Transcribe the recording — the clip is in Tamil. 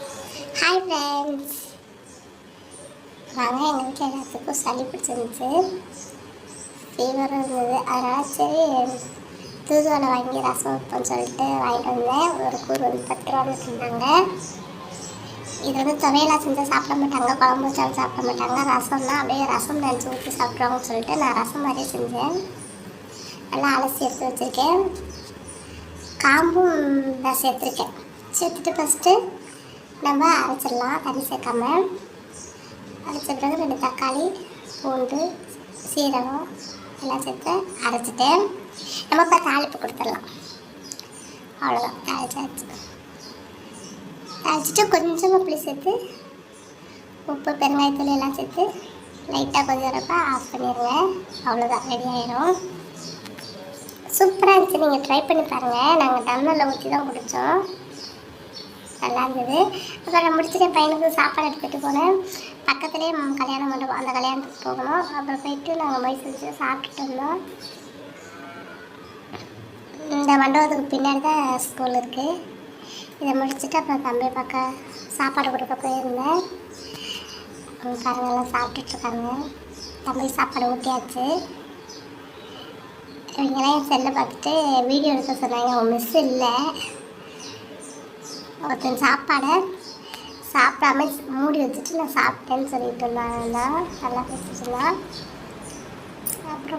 ஹாய் ஃப்ரெண்ட்ஸ் வாங்க எங்கள் வீட்டில் எல்லாத்துக்கும் சளி பிடிச்சிருந்துச்சு. ஃபீவரும் இருந்தது. அதனால் சரி தூதுவளை வாங்கி ரசம் வைப்போம்னு சொல்லிட்டு வாங்கிட்டு வந்தேன். ஒரு கூறு வந்து பத்து ரூபா சொன்னாங்க இது வந்து துவையலாக செஞ்சால் சாப்பிட மாட்டாங்க. குழம்பு வச்சாலும் சாப்பிட மாட்டாங்க. ரசம்னா அப்படியே ரசம் நினச்சி ஊற்றி சாப்பிட்ருவாங்கன்னு சொல்லிட்டு நான் ரசம் மாதிரியே செஞ்சேன். நல்லா அலசி எடுத்து வச்சுருக்கேன். காம்பும் நான் சேர்த்துருக்கேன். சேர்த்துட்டு ஃபஸ்ட்டு நம்ம அரைச்சிடலாம். தண்ணி சேர்க்காம அரைச்ச பிறகு ரெண்டு தக்காளி பூண்டு சீரகம் எல்லாம் சேர்த்து அரைச்சிட்டு நம்ம இப்போ தாளிப்பு கொடுத்துடலாம். அவ்வளோதான் தாளிச்சாச்சு. தாளிச்சிட்டு கொஞ்சமாக புளி சேர்த்து உப்பு பெருங்காயத்தூள் எல்லாம் சேர்த்து லைட்டாக கொஞ்சம் வரப்ப ஆஃப் பண்ணிடுங்க அவ்வளோதான் ரெடி ஆயிரும். சூப்பராக இருந்துச்சு. நீங்கள் ட்ரை பண்ணி பாருங்கள் நாங்கள் டம்ளரில் ஊற்றி தான் குடித்தோம் நல்லா இருந்தது அப்புறம் முடிச்சுட்டு என் பையனுக்கு சாப்பாடு எடுத்துகிட்டு போனேன். பக்கத்துலேயே ம், கல்யாண மண்டபம் அந்த கல்யாணத்துக்கு போகணும். அப்புறம் போயிட்டு நாங்கள் மைசூர் செஞ்சு சாப்பிட்டுட்டு இருந்தோம். இந்த மண்டபத்துக்கு பின்னாடி தான் ஸ்கூல் இருக்குது இதை முடிச்சுட்டு அப்புறம் தம்பி பக்கம் சாப்பாடு கொடுக்க போயிருந்தேன். அவங்க சாப்பிட்டுட்ருக்காங்க தம்பி சாப்பாடு ஊட்டியாச்சு. இவங்கெல்லாம் என் செல்லை பார்த்துட்டு வீடியோ எடுக்க சொன்னாங்க. உன் மிஸ் இல்லை. ஒருத்தன் சாப்பாடை சாப்பிடாம மூடி வச்சுட்டு நான் சாப்பிட்டேன்னு சொல்லிட்டு இருந்தாங்க நல்லா பேசிட்டுருந்தான் அப்புறம்